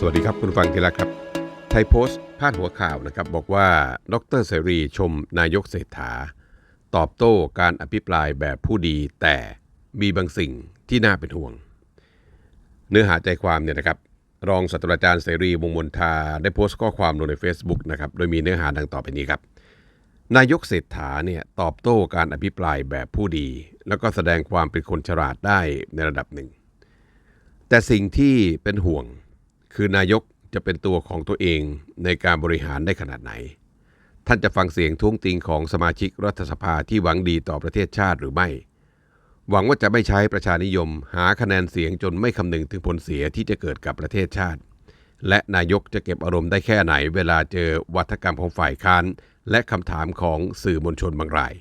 สวัสดีครับคุณฟังทีละครับ ไทยโพสต์พาดหัวข่าวนะครับ บอกว่า ดรเสรีชมนายกเศรษฐา ตอบโต้การอภิปรายแบบผู้ดีแต่มีบางสิ่งที่น่าเป็นห่วง เนื้อหาใจความเนี่ยนะครับ รองศาสตราจารย์เสรีวงมนทาได้โพสต์ข้อความลงใน Facebook นะครับโดยมีเนื้อหาดังต่อไปนี้ครับ นายกเศรษฐาเนี่ยตอบโต้การอภิปรายแบบผู้ดี แล้วก็แสดงความเป็นคนฉลาดได้ในระดับหนึ่ง แต่สิ่งที่เป็นห่วง คือนายกจะเป็นตัวของตัวเองในการบริหารได้ขนาดไหน ท่านจะฟังเสียงท้วงติงของสมาชิกรัฐสภาที่หวังดีต่อประเทศชาติหรือไม่ หวังว่าจะไม่ใช้ประชานิยม หาคะแนนเสียงจนไม่คำนึงถึงผลเสียที่จะเกิดกับประเทศชาติ และนายกจะเก็บอารมณ์ได้แค่ไหน เวลาเจอวัฒกรรมของฝ่ายค้านและคำถามของสื่อมวลชนบางราย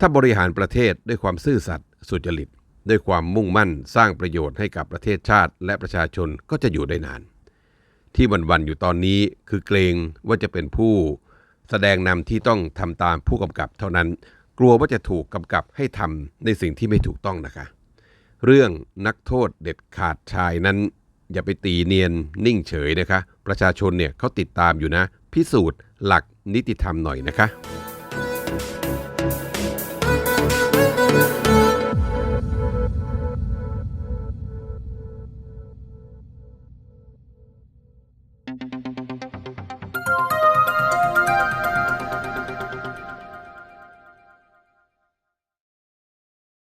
ถ้าบริหารประเทศด้วยความซื่อสัตย์สุจริต ด้วยความมุ่งมั่นสร้างประโยชน์ให้กับประเทศชาติ และประชาชนก็จะอยู่ได้นาน ที่วันๆอยู่ตอนนี้คือเกรงว่าจะเป็นผู้ แสดงนำที่ต้องทำตามผู้กำกับเท่านั้น กลัวว่าจะถูกกำกับให้ทำในสิ่งที่ไม่ถูกต้องนะคะ เรื่องนักโทษเด็ดขาดชายนั้น อย่าไปตีเนียนนิ่งเฉยนะคะ ประชาชนเนี่ยเขาติดตามอยู่นะ พิสูจน์หลักนิติธรรมหน่อยนะคะ